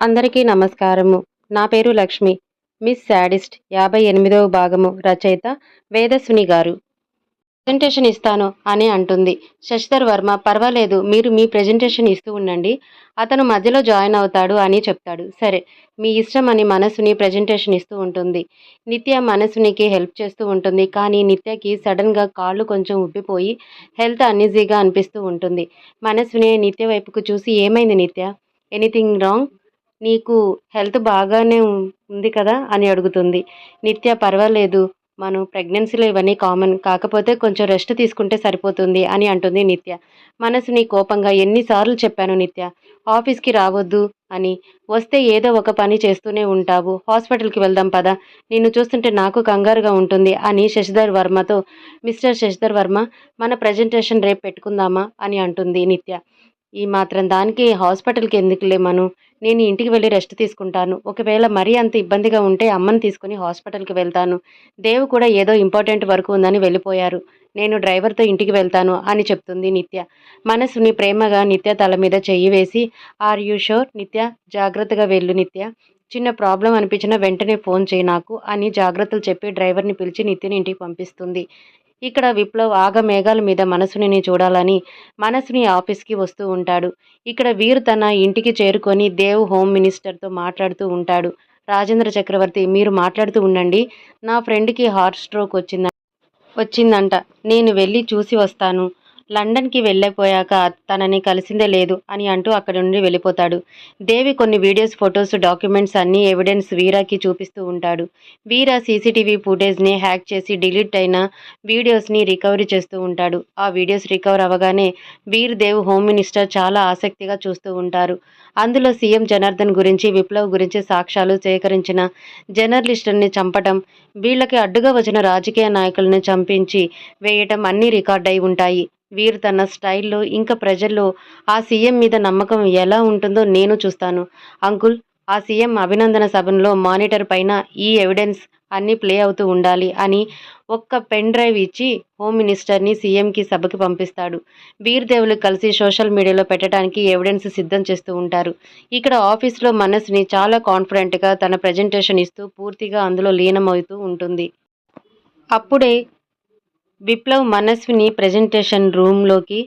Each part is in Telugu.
అందరికీ నమస్కారము. నా పేరు లక్ష్మి. మిస్ శాడిస్ట్ యాభై ఎనిమిదవ భాగము రచయిత వేదస్విని గారు. ప్రజెంటేషన్ ఇస్తాను అని అంటుంది. శశిధర్ వర్మ పర్వాలేదు మీరు మీ ప్రజెంటేషన్ ఇస్తూ ఉండండి. అతను మధ్యలో జాయిన్ అవుతాడు అని చెప్తాడు. సరే మీ ఇష్టం అని మనసుని ప్రజెంటేషన్ ఇస్తూ ఉంటుంది. నిత్య మనసునికి హెల్ప్ చేస్తూ ఉంటుంది. కానీ నిత్యకి సడన్గా కాళ్ళు కొంచెం ఉబ్బిపోయి హెల్త్ అన్ఈజీగా అనిపిస్తూ ఉంటుంది. మనసుని నిత్య వైపుకు చూసి ఏమైంది నిత్య? Anything wrong? నీకు హెల్త్ బాగానే ఉంది కదా అని అడుగుతుంది. నిత్య పర్వాలేదు మనం ప్రెగ్నెన్సీలో ఇవన్నీ కామన్ కాకపోతే కొంచెం రెస్ట్ తీసుకుంటే సరిపోతుంది అని అంటుంది నిత్య. మనసుని కోపంగా ఎన్నిసార్లు చెప్పాను నిత్య ఆఫీస్కి రావద్దు అని. వస్తే ఏదో ఒక పని చేస్తూనే ఉంటావు. హాస్పిటల్కి వెళ్దాం పదా. నిన్ను చూస్తుంటే నాకు కంగారుగా ఉంటుంది అని శశిధర్ వర్మతో మిస్టర్ శశిధర్ వర్మ మన ప్రజెంటేషన్ రేపు పెట్టుకుందామా అని అంటుంది నిత్య. ఈ మాత్రం దానికి హాస్పిటల్కి ఎందుకులే మను? నేను ఇంటికి వెళ్ళి రెస్ట్ తీసుకుంటాను. ఒకవేళ మరీ అంత ఇబ్బందిగా ఉంటే అమ్మని తీసుకుని హాస్పిటల్కి వెళ్తాను. దేవు కూడా ఏదో ఇంపార్టెంట్ వర్క్ ఉందని వెళ్ళిపోయారు. నేను డ్రైవర్తో ఇంటికి వెళ్తాను అని చెప్తుంది నిత్య. మనసుని ప్రేమగా నిత్య తల మీద చెయ్యి వేసి ఆర్ యూ షోర్ నిత్య? జాగ్రత్తగా వెళ్ళు నిత్య. చిన్న ప్రాబ్లం అనిపించిన వెంటనే ఫోన్ చేయి నాకు అని జాగ్రత్తలు చెప్పి డ్రైవర్ని పిలిచి నిత్యని ఇంటికి పంపిస్తుంది. ఇక్కడ విప్లవ్ ఆగమేఘాల మీద మనసుని చూడాలని మనసుని ఆఫీస్కి వస్తూ ఉంటాడు. ఇక్కడ వీరు తన ఇంటికి చేరుకొని దేవ్ హోమ్ మినిస్టర్తో మాట్లాడుతూ ఉంటాడు. రాజేంద్ర చక్రవర్తి మీరు మాట్లాడుతూ ఉండండి. నా ఫ్రెండ్కి హార్ట్ స్ట్రోక్ వచ్చింద వచ్చిందంట. నేను వెళ్ళి చూసి వస్తాను. లండన్కి వెళ్ళిపోయాక తనని కలిసిందే లేదు అని అంటూ అక్కడి నుండి వెళ్ళిపోతాడు. దేవి కొన్ని వీడియోస్ ఫొటోస్ డాక్యుమెంట్స్ అన్ని ఎవిడెన్స్ వీరాకి చూపిస్తూ ఉంటాడు. వీరా సీసీటీవీ ఫుటేజ్ని హ్యాక్ చేసి డిలీట్ అయిన వీడియోస్ని రికవరీ చేస్తూ ఉంటాడు. ఆ వీడియోస్ రికవర్ అవ్వగానే వీర్ దేవ్ హోమ్ మినిస్టర్ చాలా ఆసక్తిగా చూస్తూ ఉంటారు. అందులో సీఎం జనార్దన్ గురించి విప్లవ్ గురించి సాక్ష్యాలు సేకరించిన జర్నలిస్టుల్ని చంపటం వీళ్ళకి అడ్డుగా వచ్చిన రాజకీయ నాయకులను చంపించి వేయటం అన్నీ రికార్డ్ అయి ఉంటాయి. వీరు తన స్టైల్లో ఇంకా ప్రజల్లో ఆ సీఎం మీద నమ్మకం ఎలా ఉంటుందో నేను చూస్తాను. అంకుల్ ఆ సీఎం అభినందన సభలో మానిటర్ పైన ఈ ఎవిడెన్స్ అన్నీ ప్లే అవుతూ ఉండాలి అని ఒక్క పెన్ డ్రైవ్ ఇచ్చి హోమ్ మినిస్టర్ని సీఎంకి సభకి పంపిస్తాడు. వీర్దేవులు కలిసి సోషల్ మీడియాలో పెట్టడానికి ఎవిడెన్స్ సిద్ధం చేస్తూ ఉంటారు. ఇక్కడ ఆఫీస్లో మనసుని చాలా కాన్ఫిడెంట్గా తన ప్రజెంటేషన్ ఇస్తూ పూర్తిగా అందులో లీనమవుతూ ఉంటుంది. అప్పుడే విప్లవ్ మనస్విని ప్రజెంటేషన్ రూమ్లోకి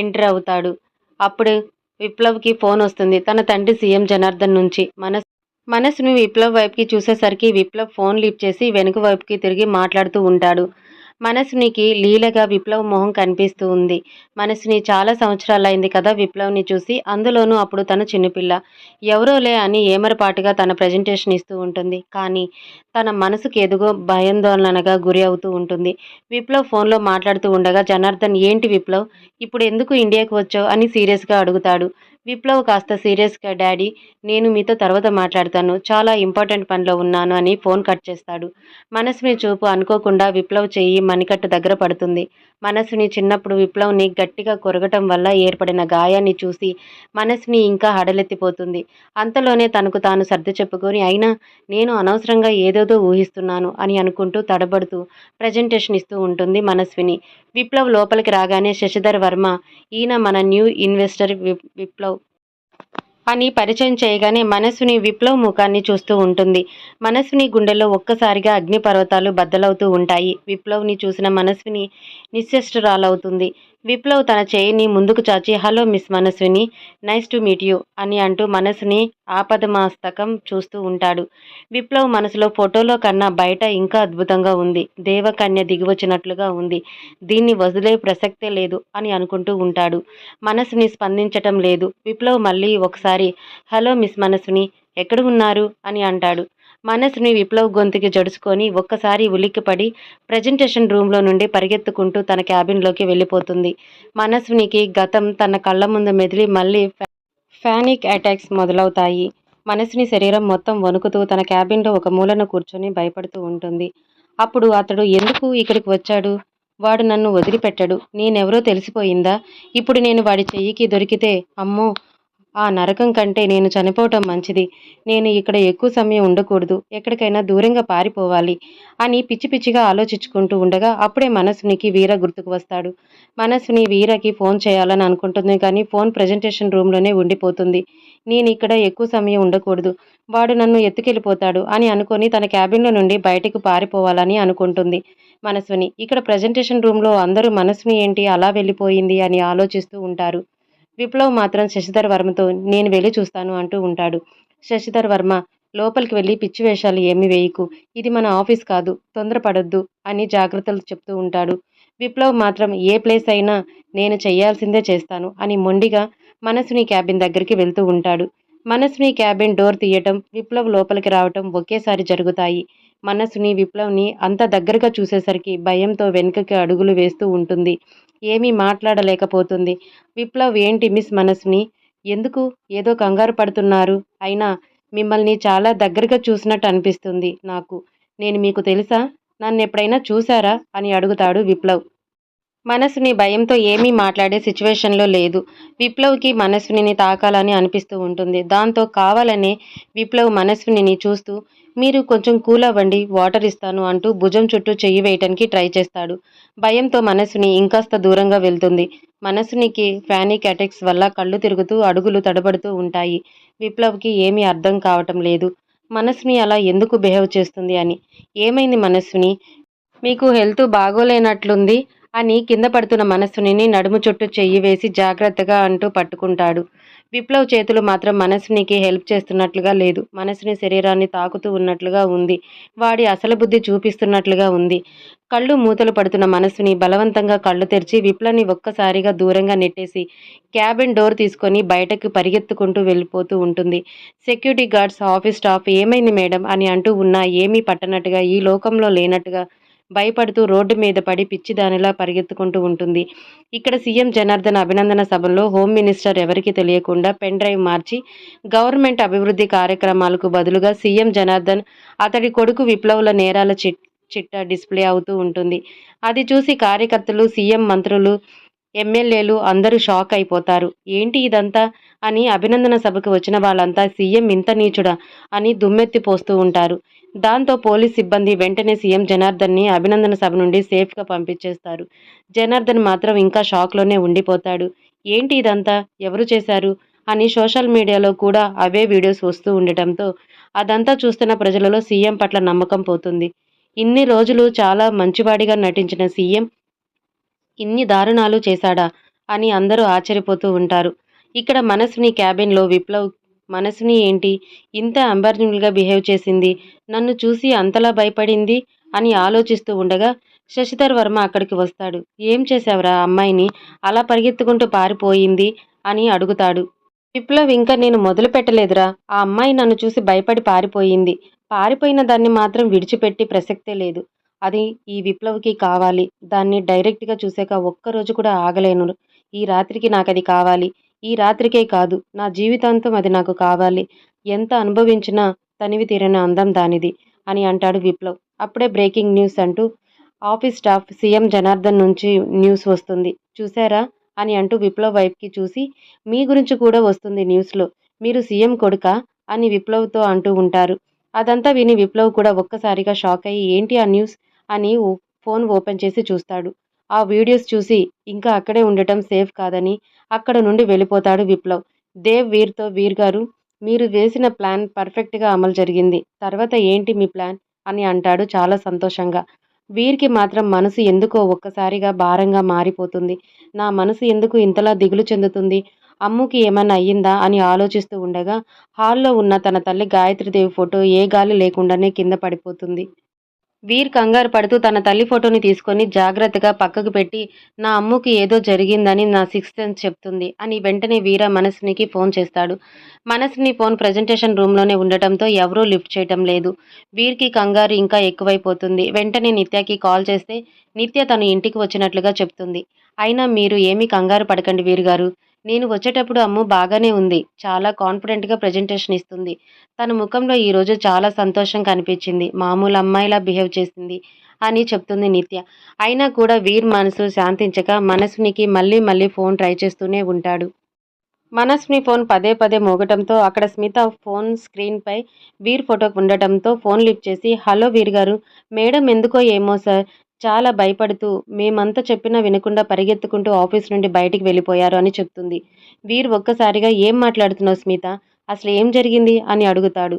ఎంటర్ అవుతాడు. అప్పుడు విప్లవ్కి ఫోన్ వస్తుంది. తన తండ్రి సీఎం జనార్దన్ నుంచి. మనస్ మనస్విని విప్లవ్ వైపుకి చూసేసరికి విప్లవ్ ఫోన్ లిఫ్ట్ చేసి వెనుక వైపుకి తిరిగి మాట్లాడుతూ ఉంటాడు. మనసునికి లీలగా విప్లవ్ మొహం కనిపిస్తూ ఉంది. మనసుని చాలా సంవత్సరాలైంది కదా విప్లవ్ని చూసి. అందులోనూ అప్పుడు తను చిన్నపిల్ల. ఎవరోలే అని ఏమరపాటుగా తన ప్రజెంటేషన్ ఇస్తూ ఉంటుంది. కానీ తన మనసుకు ఎదుగో భయాందోళనగా గురి అవుతూ ఉంటుంది. విప్లవ్ ఫోన్లో మాట్లాడుతూ ఉండగా జనార్దన్ ఏంటి విప్లవ్? ఇప్పుడు ఎందుకు ఇండియాకు వచ్చావు? అని సీరియస్గా అడుగుతాడు. విప్లవ్ కాస్త సీరియస్గా డాడీ నేను మీతో తర్వాత మాట్లాడతాను. చాలా ఇంపార్టెంట్ పనిలో ఉన్నాను అని ఫోన్ కట్ చేస్తాడు. మనసుని చూపు అనుకోకుండా విప్లవ్ చెయ్యి మణికట్టు దగ్గర పడుతుంది. మనసుని చిన్నప్పుడు విప్లవ్ని గట్టిగా కొరగటం వల్ల ఏర్పడిన గాయాన్ని చూసి మనసుని ఇంకా హడలెత్తిపోతుంది. అంతలోనే తనకు తాను సర్ది చెప్పుకొని అయినా నేను అనవసరంగా ఏదేదో ఊహిస్తున్నాను అని అనుకుంటూ తడబడుతూ ప్రజెంటేషన్ ఇస్తూ ఉంటుంది మనస్విని. విప్లవ్ లోపలికి రాగానే శశిధర్ వర్మ ఈయన మన న్యూ ఇన్వెస్టర్ విప్లవ్ అని పరిచయం చేయగానే మనసుని విప్లవ ముఖాన్ని చూస్తూ ఉంటుంది. మనసుని గుండెల్లో ఒక్కసారిగా అగ్నిపర్వతాలు బద్దలవుతూ ఉంటాయి. విప్లవ్ని చూసిన మనసుని నిశ్చష్టరాలవుతుంది విప్లవ్ తన చేయిని ముందుకు చాచి hello miss Manaswini nice to meet you అని అంటూ మనసుని ఆపదమాస్తకం చూస్తూ ఉంటాడు. విప్లవ్ మనసులో ఫోటోలో కన్నా బయట ఇంకా అద్భుతంగా ఉంది. దేవకన్య దిగివచ్చినట్లుగా ఉంది. దీన్ని వదిలే ప్రసక్తే లేదు అని అనుకుంటూ ఉంటాడు. మనసుని స్పందించటం లేదు. విప్లవ్ మళ్ళీ ఒకసారి హలో మిస్ మనసుని ఎక్కడ ఉన్నారు? అని అంటాడు. మనసుని విప్లవ్ గొంతుకి జడుచుకొని ఒక్కసారి ఉలిక్కిపడి ప్రజెంటేషన్ రూమ్లో నుండి పరిగెత్తుకుంటూ తన క్యాబిన్లోకి వెళ్ళిపోతుంది. మనస్వినికి గతం తన కళ్ళ ముందు మెదిలి మళ్ళీ ఫ్యానిక్ అటాక్స్ మొదలవుతాయి. మనసుని శరీరం మొత్తం వణుకుతూ తన క్యాబిన్లో ఒక మూలను కూర్చొని భయపడుతూ ఉంటుంది. అప్పుడు అతడు ఎందుకు ఇక్కడికి వచ్చాడు? వాడు నన్ను వదిలిపెట్టాడు. నేనెవరో తెలిసిపోయిందా? ఇప్పుడు నేను వాడి చెయ్యికి దొరికితే అమ్మో ఆ నరకం కంటే నేను చనిపోవటం మంచిది. నేను ఇక్కడ ఎక్కువ సమయం ఉండకూడదు. ఎక్కడికైనా దూరంగా పారిపోవాలి అని పిచ్చి పిచ్చిగా ఆలోచించుకుంటూ ఉండగా అప్పుడే మనస్సునికి వీర గుర్తుకు వస్తాడు. మనస్సుని వీరకి ఫోన్ చేయాలని అనుకుంటుంది కానీ ఫోన్ ప్రజెంటేషన్ రూమ్లోనే ఉండిపోతుంది. నేను ఇక్కడ ఎక్కువ సమయం ఉండకూడదు. వాడు నన్ను ఎత్తుకెళ్ళిపోతాడు అని అనుకొని తన క్యాబిన్లో నుండి బయటకు పారిపోవాలని అనుకుంటుంది మనస్విని. ఇక్కడ ప్రజెంటేషన్ రూమ్లో అందరూ మనస్విని ఏంటి అలా వెళ్ళిపోయింది అని ఆలోచిస్తూ ఉంటారు. విప్లవ్ మాత్రం శశిధర్ వర్మతో నేను వెళ్ళి చూస్తాను అంటూ ఉంటాడు. శశిధర్ వర్మ లోపలికి వెళ్ళి పిచ్చి వేషాలు ఏమి వేయకు. ఇది మన ఆఫీస్ కాదు తొందరపడొద్దు అని జాగ్రత్తలు చెప్తూ ఉంటాడు. విప్లవ్ మాత్రం ఏ ప్లేస్ అయినా నేను చేయాల్సిందే చేస్తాను అని మొండిగా మనస్విని క్యాబిన్ దగ్గరికి వెళ్తూ ఉంటాడు. మనస్విని క్యాబిన్ డోర్ తీయటం విప్లవ్ లోపలికి రావటం ఒకేసారి జరుగుతాయి. మనసుని విప్లవ్ని అంత దగ్గరగా చూసేసరికి భయంతో వెనుకకి అడుగులు వేస్తూ ఉంటుంది. ఏమీ మాట్లాడలేకపోతుంది. విప్లవ్ ఏంటి మిస్ మనసుని? ఎందుకు? ఏదో కంగారు పడుతున్నారు. అయినా మిమ్మల్ని చాలా దగ్గరగా చూసినట్టు అనిపిస్తుంది నాకు. నేను మీకు తెలుసా? నన్ను ఎప్పుడైనా చూసారా అని అడుగుతాడు విప్లవ్. మనసుని భయంతో ఏమీ మాట్లాడే సిచ్యువేషన్లో లేదు. విప్లవ్కి మనస్విని తాకాలని అనిపిస్తూ ఉంటుంది. దాంతో కావాలనే విప్లవ్ మనస్విని చూస్తూ మీరు కొంచెం కూల్ అవ్వండి వాటర్ ఇస్తాను అంటూ భుజం చుట్టూ చెయ్యి వేయటానికి ట్రై చేస్తాడు. భయంతో మనసుని ఇంకాస్త దూరంగా వెళ్తుంది. మనసునికి ఫ్యానిక్ అటాక్స్ వల్ల కళ్ళు తిరుగుతూ అడుగులు తడబడుతూ ఉంటాయి. విప్లవ్కి ఏమీ అర్థం కావటం లేదు. మనసుని అలా ఎందుకు బిహేవ్ చేస్తుంది అని. ఏమైంది మనసుని? మీకు హెల్త్ బాగోలేనట్లుంది. అని కింద పడుతున్న మనస్సుని నడుము చుట్టూ చెయ్యి వేసి జాగ్రత్తగా అంటూ పట్టుకుంటాడు. విప్లవ్ చేతులు మాత్రం మనస్సునికి హెల్ప్ చేస్తున్నట్లుగా లేదు. మనసుని శరీరాన్ని తాకుతూ ఉన్నట్లుగా ఉంది. వాడి అసలు బుద్ధి చూపిస్తున్నట్లుగా ఉంది. కళ్ళు మూతలు పడుతున్న మనస్సుని బలవంతంగా కళ్ళు తెరిచి విప్లని ఒక్కసారిగా దూరంగా నెట్టేసి క్యాబిన్ డోర్ తీసుకొని బయటకు పరిగెత్తుకుంటూ వెళ్ళిపోతూ ఉంటుంది. సెక్యూరిటీ గార్డ్స్ ఆఫీస్ స్టాఫ్ ఏమైంది మేడం అని అంటూ ఉన్నా ఏమీ పట్టనట్టుగా ఈ లోకంలో లేనట్టుగా భయపడుతూ రోడ్డు మీద పడి పిచ్చిదానిలా పరిగెత్తుకుంటూ ఉంటుంది. ఇక్కడ సీఎం జనార్దన్ అభినందన సభలో హోమ్ మినిస్టర్ ఎవరికి తెలియకుండా పెన్ డ్రైవ్ మార్చి గవర్నమెంట్ అభివృద్ధి కార్యక్రమాలకు బదులుగా సీఎం జనార్దన్ అతడి కొడుకు విప్లవుల నేరాల చిట్ చిట్ట డిస్ప్లే అవుతూ ఉంటుంది. అది చూసి కార్యకర్తలు సీఎం మంత్రులు ఎమ్మెల్యేలు అందరూ షాక్ అయిపోతారు. ఏంటి ఇదంతా? అని అభినందన సభకు వచ్చిన వాళ్ళంతా సీఎం ఇంత నీచుడా? అని దుమ్మెత్తి పోస్తూ ఉంటారు. దాంతో పోలీస్ సిబ్బంది వెంటనే సీఎం జనార్దన్ని అభినందన సభ నుండి సేఫ్గా పంపించేస్తారు. జనార్దన్ మాత్రం ఇంకా షాక్లోనే ఉండిపోతాడు. ఏంటి ఇదంతా? ఎవరు చేశారు? అని సోషల్ మీడియాలో కూడా అవే వీడియోస్ వస్తూ ఉండటంతో అదంతా చూస్తున్న ప్రజలలో సీఎం పట్ల నమ్మకం పోతుంది. ఇన్ని రోజులు చాలా మంచివాడిగా నటించిన సీఎం ఇన్ని దారుణాలు చేశాడా? అని అందరూ ఆశ్చర్యపోతూ ఉంటారు. ఇక్కడ మనసుని క్యాబిన్లో విప్లవ్ మనసుని ఏంటి? ఇంత అంబర్జునులుగా బిహేవ్ చేసింది. నన్ను చూసి అంతలా భయపడింది? అని ఆలోచిస్తూ ఉండగా శశిధర్ వర్మ అక్కడికి వస్తాడు. ఏం చేశావురా అమ్మాయిని? అలా పరిగెత్తుకుంటూ పారిపోయింది అని అడుగుతాడు. విప్లవ్ ఇంకా నేను మొదలు పెట్టలేదురా. ఆ అమ్మాయి నన్ను చూసి భయపడి పారిపోయింది. పారిపోయిన దాన్ని మాత్రం విడిచిపెట్టి ప్రసక్తే లేదు. అది ఈ విప్లవ్కి కావాలి. దాన్ని డైరెక్ట్గా చూసాక ఒక్కరోజు కూడా ఆగలేను. ఈ రాత్రికి నాకు అది కావాలి. ఈ రాత్రికే కాదు నా జీవితాంతం అది నాకు కావాలి. ఎంత అనుభవించినా తనివి తీరని అందం దానిది అని అంటాడు విప్లవ్. అప్పుడే బ్రేకింగ్ న్యూస్ అంటూ ఆఫీస్ స్టాఫ్ సీఎం జనార్దన్ నుంచి న్యూస్ వస్తుంది. చూసారా అని అంటూ విప్లవ్ వైపుకి చూసి మీ గురించి కూడా వస్తుంది న్యూస్లో. మీరు సీఎం కొడుక? అని విప్లవ్తో అంటూ ఉంటారు. అదంతా విని విప్లవ్ కూడా ఒక్కసారిగా షాక్ అయ్యి ఏంటి ఆ న్యూస్? అని ఫోన్ ఓపెన్ చేసి చూస్తాడు. ఆ వీడియోస్ చూసి ఇంకా అక్కడే ఉండటం సేఫ్ కాదని అక్కడ నుండి వెళ్ళిపోతాడు విప్లవ్. దేవ్ వీర్తో వీర్ గారు మీరు వేసిన ప్లాన్ పర్ఫెక్ట్గా అమలు జరిగింది. తర్వాత ఏంటి మీ ప్లాన్? అని అంటాడు చాలా సంతోషంగా. వీరికి మాత్రం మనసు ఎందుకో ఒక్కసారిగా భారంగా మారిపోతుంది. నా మనసు ఎందుకు ఇంతలా దిగులు చెందుతుంది? అమ్ముకి ఏమైనా అయ్యిందా? అని ఆలోచిస్తూ ఉండగా హాల్లో ఉన్న తన తల్లి గాయత్రిదేవి ఫోటో ఏ గాలి లేకుండానే కింద పడిపోతుంది. వీర్ కంగారు పడుతూ తన తల్లి ఫోటోని తీసుకొని జాగ్రత్తగా పక్కకు పెట్టి నా అమ్ముకి ఏదో జరిగిందని నా సిక్స్త్ సెన్స్ చెప్తుంది అని వెంటనే వీర మనస్సునికి ఫోన్ చేస్తాడు. మనస్సుని ఫోన్ ప్రజెంటేషన్ రూమ్లోనే ఉండటంతో ఎవరూ లిఫ్ట్ చేయటం లేదు. వీర్కి కంగారు ఇంకా ఎక్కువైపోతుంది. వెంటనే నిత్యకి కాల్ చేస్తే నిత్య తను ఇంటికి వచ్చినట్లుగా చెప్తుంది. అయినా మీరు ఏమీ కంగారు పడకండి వీరు గారు నేను వచ్చేటప్పుడు అమ్ము బాగానే ఉంది. చాలా కాన్ఫిడెంట్గా ప్రజెంటేషన్ ఇస్తుంది. తన ముఖంలో ఈరోజు చాలా సంతోషం కనిపించింది. మామూలు అమ్మాయిలా బిహేవ్ చేసింది అని చెప్తుంది నిత్య. అయినా కూడా వీర్ మనసు శాంతించక మనసునికి మళ్ళీ మళ్ళీ ఫోన్ ట్రై చేస్తూనే ఉంటాడు. మనస్ని ఫోన్ పదే పదే మోగటంతో అక్కడ స్మిత ఫోన్ స్క్రీన్పై వీర్ ఫోటో ఉండటంతో ఫోన్ లిఫ్ట్ చేసి హలో వీర్ గారు మేడం ఎందుకో ఏమో సార్ చాలా భయపడుతూ మేమంతా చెప్పినా వినకుండా పరిగెత్తుకుంటూ ఆఫీస్ నుండి బయటికి వెళ్ళిపోయారు అని చెప్తుంది. వీర్ ఒక్కసారిగా ఏం మాట్లాడుతున్నావు స్మిత? అసలు ఏం జరిగింది? అని అడుగుతాడు.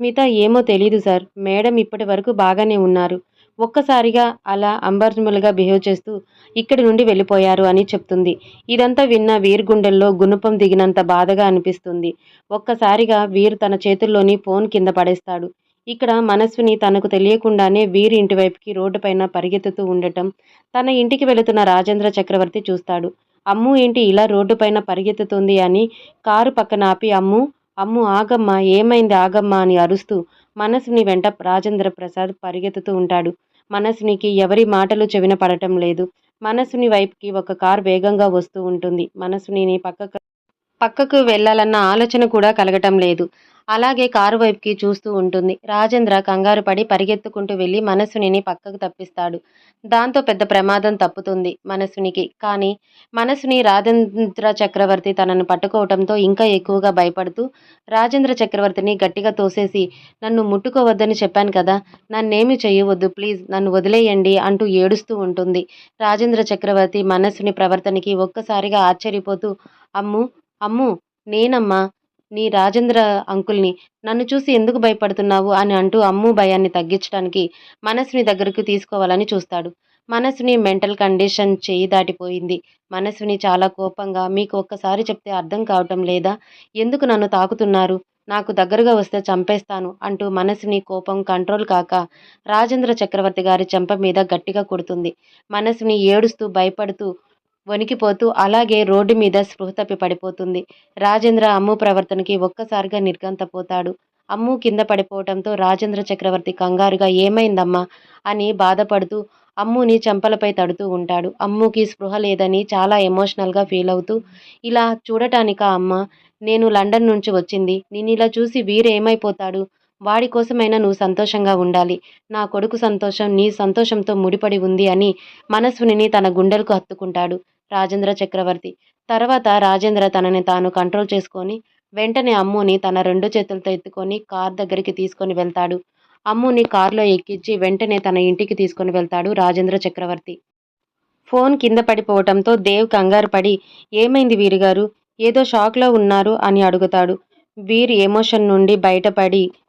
స్మిత ఏమో తెలీదు సార్. మేడం ఇప్పటి వరకు బాగానే ఉన్నారు. ఒక్కసారిగా అలా అంబర్జుములుగా బిహేవ్ చేస్తూ ఇక్కడి నుండి వెళ్ళిపోయారు అని చెప్తుంది. ఇదంతా విన్న వీర్ గుండెల్లో గుణపం దిగినంత బాధగా అనిపిస్తుంది. ఒక్కసారిగా వీర్ తన చేతుల్లోని ఫోన్ కింద పడేస్తాడు. ఇక్కడ మనస్విని తనకు తెలియకుండానే వీరి ఇంటి వైపుకి రోడ్డుపైన పరిగెత్తుతూ ఉండటం తన ఇంటికి వెళుతున్న రాజేంద్ర చక్రవర్తి చూస్తాడు. అమ్ము ఏంటి ఇలా రోడ్డుపైన పరిగెత్తుతుంది అని కారు పక్కన ఆపి అమ్ము అమ్ము ఆగమ్మ ఏమైంది ఆగమ్మ అని అరుస్తూ మనసుని వెంట రాజేంద్ర ప్రసాద్ పరిగెత్తుతూ ఉంటాడు. మనసునికి ఎవరి మాటలు చెవిన పడటం లేదు. మనసుని వైపుకి ఒక కార్ వేగంగా వస్తూ ఉంటుంది. మనసుని పక్కకు పక్కకు వెళ్ళాలన్న ఆలోచన కూడా కలగటం లేదు. అలాగే కారు వైపుకి చూస్తూ ఉంటుంది. రాజేంద్ర కంగారు పడి పరిగెత్తుకుంటూ వెళ్ళి మనసునిని పక్కకు తప్పిస్తాడు. దాంతో పెద్ద ప్రమాదం తప్పుతుంది మనసునికి. కానీ మనసుని రాజేంద్ర చక్రవర్తి తనను పట్టుకోవటంతో ఇంకా ఎక్కువగా భయపడుతూ రాజేంద్ర చక్రవర్తిని గట్టిగా తోసేసి నన్ను ముట్టుకోవద్దని చెప్పాను కదా నన్నేమి చేయవద్దు ప్లీజ్ నన్ను వదిలేయండి అంటూ ఏడుస్తూ ఉంటుంది. రాజేంద్ర చక్రవర్తి మనస్సుని ప్రవర్తనకి ఒక్కసారిగా ఆశ్చర్యపోతూ అమ్ము అమ్ము నేనమ్మా నీ రాజేంద్ర అంకుల్ని. నన్ను చూసి ఎందుకు భయపడుతున్నావు అని అంటూ అమ్ము భయాన్ని తగ్గించడానికి మనసుని దగ్గరకు తీసుకోవాలని చూస్తాడు. మనసుని మెంటల్ కండిషన్ చేయి దాటిపోయింది. మనసుని చాలా కోపంగా మీకు ఒక్కసారి చెప్తే అర్థం కావటం లేదా? ఎందుకు నన్ను తాకుతున్నారు? నాకు దగ్గరగా వస్తే చంపేస్తాను అంటూ మనసుని కోపం కంట్రోల్ కాక రాజేంద్ర చక్రవర్తి గారి చెంప మీద గట్టిగా కొడుతుంది. మనసుని ఏడుస్తూ భయపడుతూ వణికిపోతూ అలాగే రోడ్డు మీద స్పృహ తప్పి పడిపోతుంది. రాజేంద్ర అమ్ము ప్రవర్తనకి ఒక్కసారిగా నిర్గంతపోతాడు అమ్ము కింద పడిపోవటంతో రాజేంద్ర చక్రవర్తి కంగారుగా ఏమైందమ్మా? అని బాధపడుతూ అమ్ముని చెంపలపై తడుతూ ఉంటాడు. అమ్ముకి స్పృహ లేదని చాలా ఎమోషనల్గా ఫీల్ అవుతూ ఇలా చూడటానికా అమ్మ? నేను లండన్ నుంచి వచ్చింది. నేను ఇలా చూసి వీరేమైపోతాడు? వాడి కోసమైనా నువ్వు సంతోషంగా ఉండాలి. నా కొడుకు సంతోషం నీ సంతోషంతో ముడిపడి ఉంది అని మనస్విని తన గుండెలకు హత్తుకుంటాడు రాజేంద్ర చక్రవర్తి. తర్వాత రాజేంద్ర తనని తాను కంట్రోల్ చేసుకొని వెంటనే అమ్ముని తన రెండు చేతులతో ఎత్తుకొని కార్ దగ్గరికి తీసుకొని వెళ్తాడు. అమ్ముని కారులో ఎక్కించి వెంటనే తన ఇంటికి తీసుకొని వెళ్తాడు రాజేంద్ర చక్రవర్తి. ఫోన్ కింద పడిపోవటంతో దేవ్ కంగారు పడి ఏమైంది వీరుగారు? ఏదో షాక్లో ఉన్నారు అని అడుగుతాడు. వీర్ ఎమోషన్ నుండి బయటపడి